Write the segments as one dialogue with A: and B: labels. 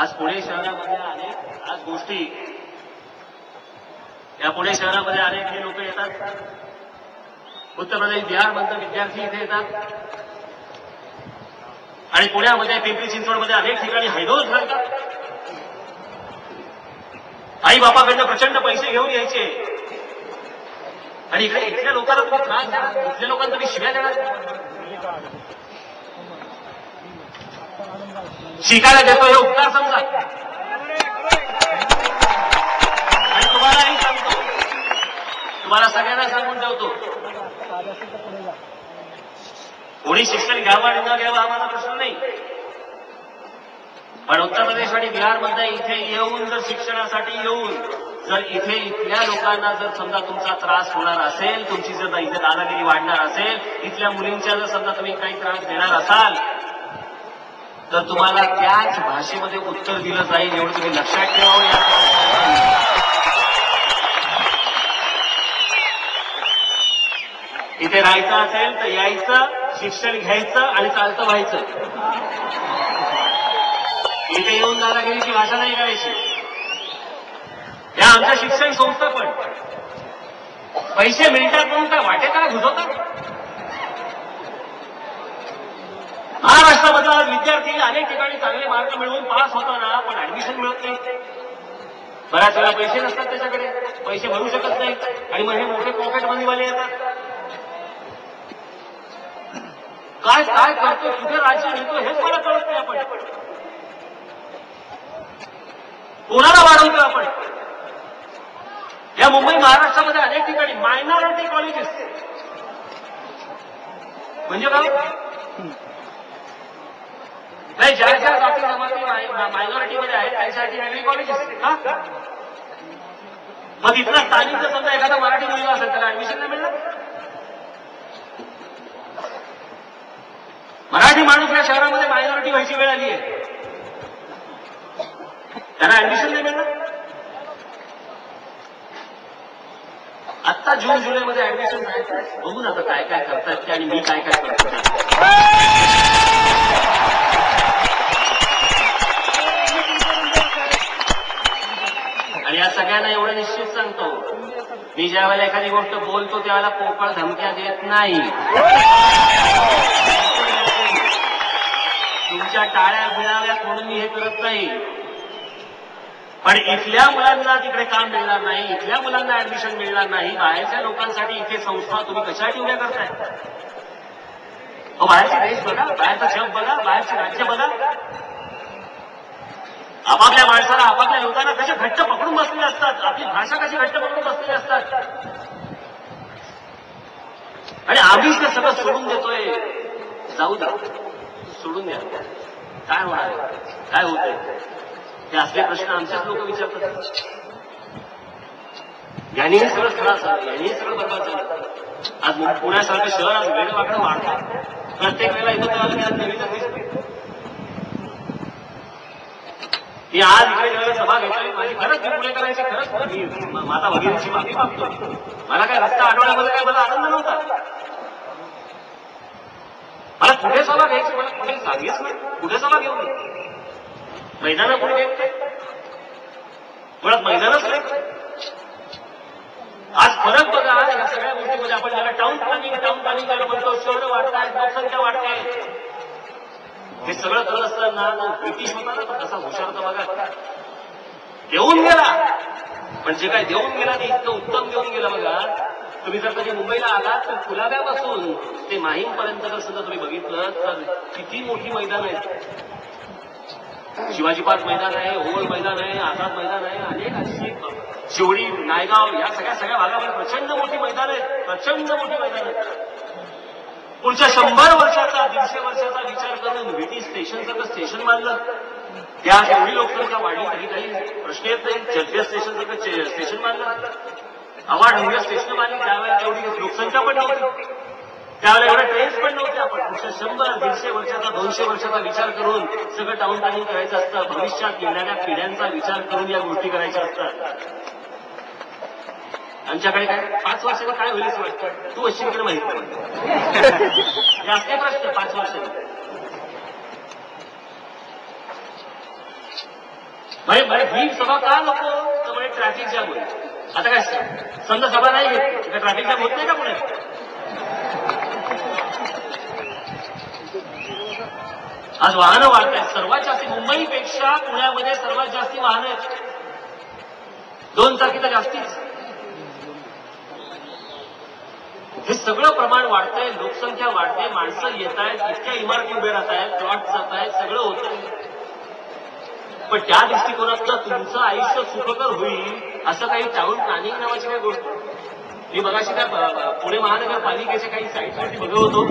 A: आज पुणे शहरामध्ये अनेक आज गोष्टी. या पुणे शहरामध्ये अनेक हे लोक येतात. उत्तर प्रदेश बिहारमधून विद्यार्थी इथे येतात. आणि पुण्यामध्ये पिंपरी चिंचवडमध्ये अनेक ठिकाणी हैदोल घालतात. आई बापाकडनं प्रचंड पैसे घेऊन यायचे. आणि इकडे इथल्या लोकांना तुम्ही त्रास देणार इथल्या लोकांना तुम्ही शिव्या देणार. शिकायला देतो हे उपकार समजा. आणि तुम्हालाही सांगतो. तुम्हाला सगळ्यांना सांगून ठेवतो. कोणी शिक्षण घ्यावं आणि न घ्यावं हा माझा प्रश्न नाही. पण उत्तर प्रदेश आणि बिहारमध्ये इथे येऊन जर शिक्षणासाठी येऊन जर इथे इथल्या लोकांना जर समजा तुमचा त्रास होणार असेल तुमची जर इथे दादागिरी वाढणार असेल इथल्या मुलींच्या जर समजा तुम्ही काही त्रास देणार असाल तर तुम्हाला त्याच भाषेमध्ये उत्तर दिलं जाईल एवढं तुम्ही लक्षात ठेवावं या इथे राहायचं असेल तर यायचं शिक्षण घ्यायचं आणि चालतं व्हायचं. इथे येऊन दादागिरीची भाषा नाही करायची. या आमच्या शिक्षण संस्था पण. पैसे मिळतात म्हणून काय वाटेकरा घुसवतात. महाराष्ट्रामधला आज विद्यार्थी अनेक ठिकाणी चांगले मार्क मिळवून पास होताना पण ऍडमिशन मिळत नाही. बऱ्याच वेळा पैसे नसतात त्याच्याकडे. पैसे भरू शकत नाही. आणि मग हे मोठे पॉकेट मनीवाले येतात. काय काय करतो कुठे राज्य नेतो हेच मला कळत नाही आपण. कोणाला वाढवतो आपण? या मुंबई महाराष्ट्रामध्ये अनेक ठिकाणी मायनॉरिटी कॉलेजेस म्हणजे काय? नाही ज्या ज्या जाती जमाती मायनॉरिटीमध्ये आहेत त्यांच्यासाठी वेगळी कॉलेजेस हा? मग तिथला स्थानिक जर समजा एखादा मराठी मुलगा असेल त्याला ऍडमिशन नाही मिळणार? मराठी माणूस या शहरामध्ये मायनॉरिटी व्हायची वेळ आली आहे. त्यांना ऍडमिशन नाही मिळणार? आत्ता जून जुलैमध्ये ऍडमिशन बघू ना आता काय काय करतात ते आणि मी काय काय करतो. मी ज्या वेळेला एखादी गोष्ट बोलतो त्यावेळेला पोकळ धमक्या देत नाही. तुमच्या टाळ्या मिळाव्या म्हणून मी हे करत नाही. पण इथल्या मुलांना तिकडे काम मिळणार नाही इथल्या मुलांना ऍडमिशन मिळणार नाही बाहेरच्या लोकांसाठी इथे संस्था तुम्ही कशासाठी उभ्या करताय? बाहेरचे देश बघा बाहेरचं जग बघा बाहेरचे राज्य बघा. आपापल्या माणसाला आपापल्या लोकांना कसे घट्ट पकडून बसलेले असतात? आपली भाषा कशी घट्ट पकडून बसलेली असतात? आणि आम्हीच ते सगळं सोडून देतोय. जाऊ द्या. सोडून द्या. काय होणार काय होतंय हे असले प्रश्न आमच्याच लोक विचारतात. यांनी सगळं खराब झालं यांनी सगळं बरोबर झालं आज पुण्यासारखं शहर आज वेळ वाकडं वाढतं प्रत्येक वेळेला इथं तेव्हा मी आज नेहमीच दिसतो की आज इकडे जेव्हा सभा घेतली. माझी खरंच मी करायची खरंच मी माता भगिनीची माफी मागतो. मला काय रस्ता आठवड्यामध्ये काय मला आनंद नव्हता. मला कुठे सभा घ्यायची मला कुठे सांगेच नाही. कुठे सभा घेऊ मी मैदाना कुठे घेत मुळात मैदानच नाही. आज फरक बघा या सगळ्या गोष्टीमध्ये आपण ज्याला टाउन प्लॅनिंग टाउन प्लॅनिंग ज्याला म्हणतो शहरं आहेत लोकसंख्या वाढत. आहे हे सगळं करत असताना ब्रिटिश होता ना कसा हुशार होता बघा. देऊन गेला. पण जे काय देऊन गेला ते इतकं उत्तम देऊन गेला बघा. तुम्ही जर कधी मुंबईला आलात तर कुलाब्यापासून ते माहीमपर्यंत जर सुद्धा तुम्ही बघितलं तर किती मोठी मैदान आहेत शिवाजी पार्क मैदान आहे ओवळ मैदान आहे आझाद मैदान आहे अनेक अशी शिवडी नायगाव या सगळ्या सगळ्या भागामध्ये प्रचंड मोठी मैदान आहेत प्रचंड मोठी मैदान आहेत पुढच्या शंभर वर्षाचा दीडशे वर्षाचा विचार करून व्हीटी स्टेशन सारखं स्टेशन मानलं त्या एवढी लोकसंख्या वाढली तरी काही प्रश्न येत नाही जगदीय स्टेशन सारखं स्टेशन मानलं बांधलं अवाढव्य स्टेशन मानली त्यावेळेला एवढी लोकसंख्या पण नव्हती. त्यावेळेला एवढ्या ट्रेन्स पण नव्हत्या. पण पुढच्या शंभर दीडशे वर्षाचा दोनशे वर्षाचा विचार करून सगळं टाऊन प्लॅनिंग करायचं असतं. भविष्यात येणाऱ्या पिढ्यांचा विचार करून या गोष्टी करायच्या असतात. आमच्याकडे काय? पाच वर्षाला काय होईल असं वाटतं? तू अश्विनीकडे माहीत नाही. प्रश्न पाच वर्षाने म्हणजे म्हणजे ही सभा का नको? तर म्हणजे ट्रॅफिक जाम होईल. आता काय समजा सभा नाही घेत ट्रॅफिक जाम होत नाही का पुण्यात आज वाहनं वाढत आहेत. सर्वात जास्ती मुंबईपेक्षा पुण्यामध्ये सर्वात जास्ती वाहनं आहेत. दोन चाकी तर जास्तीच. हे सगळं प्रमाण वाढतंय लोकसंख्या वाढते माणसं येत आहेत इतक्या इमारती उभे राहत आहेत प्लॉट जात आहेत सगळं होत पण त्या दृष्टिकोनातलं तुमचं आयुष्य सुखकर होईल असं काही टाऊन प्लॅनिंग नावाची काही गोष्ट? मी बघाशी त्या पुणे महानगरपालिकेच्या काही साईटवरती बघत होतो.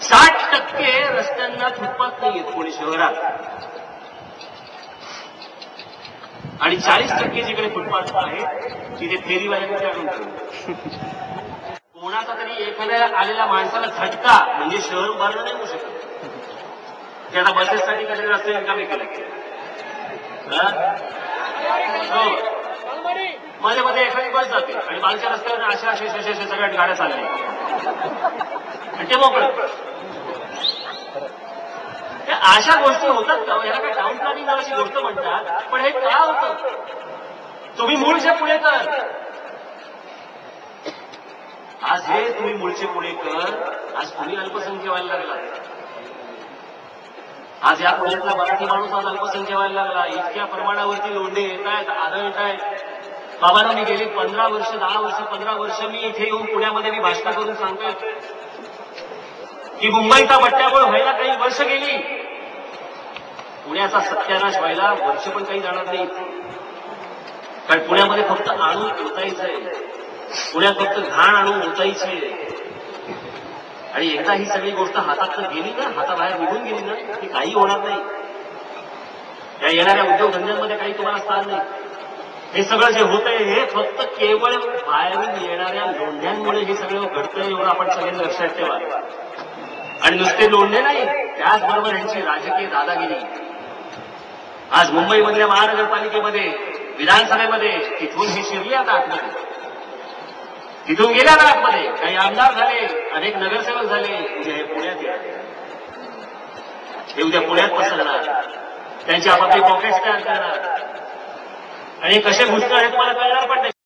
A: साठ टक्के रस्त्यांना फुटपाथ नाही पुणे शहरात. आणि चाळीस टक्के जिकडे फुटपाथ आहे तिथे फेरीवाल्यांचे आणून कोणाचा तरी एखाद्या आलेल्या माणसाला झटका म्हणजे शहर उभारणं नाही होऊ शकत. ते आता बसेससाठी कसे रस्ते रिकामे केले. हो. मध्ये मध्ये एखादी बस जाते आणि बालच्या रस्त्यावर अशा अशा अशा सगळ्या गाड्या चालल्या. आणि ते मोकळं. अशा गोष्टी होतात का? याला काय टाऊन प्लॅनिंग नावाची गोष्ट म्हणतात. पण हे का होतं? तुम्ही मूळचे पुणेकर आज हे तुम्ही मूळचे पुणेकर आज तुम्ही अल्पसंख्य व्हायला लागला. आज या पुण्यातला मराठी माणूस आज अल्पसंख्य व्हायला लागला. इतक्या प्रमाणावरती लोंढे येत आहेत आदळत आहेत. बाबांना मी गेली पंधरा वर्ष दहा वर्ष पंधरा वर्ष मी इथे येऊन पुण्यामध्ये मी भाषण करून सांगतोय. की मुंबईचा बट्ट्याबोळ व्हायला काही वर्ष गेली. पुण्याचा सत्यानाश व्हायला वर्ष पण काही जाणार नाही. कारण पुण्यामध्ये फक्त आणून आहे पुण्यात फक्त घाण आणून आहे आणि एकदा ही सगळी गोष्ट हातात गेली ना हाताबाहेर निघून गेली ना की काही होणार नाही. या येणाऱ्या उद्योगधंद्यांमध्ये काही तुम्हाला स्थान नाही. हे सगळं जे होतंय हे फक्त केवळ बाहेरून येणाऱ्या लोंढ्यांमुळे हे सगळं घडतंय एवढं आपण सगळ्यांनी लक्षात ठेवा. आणि नुसते लोंढे नाही त्याचबरोबर यांची राजकीय दादागिरी. आज मुंबईमधल्या महानगरपालिकेमध्ये विधानसभेमध्ये तिथून हे शिरले आता आतमध्ये. तिथून गेल्या आता आतमध्ये. काही आमदार झाले अनेक नगरसेवक झाले उद्या हे पुण्यात येणार. हे उद्या पुण्यात पसरणार त्यांची आपापली पॉकेट्स तयार करणार. आणि कसे घुसणार हे तुम्हाला कळणार पण नाही.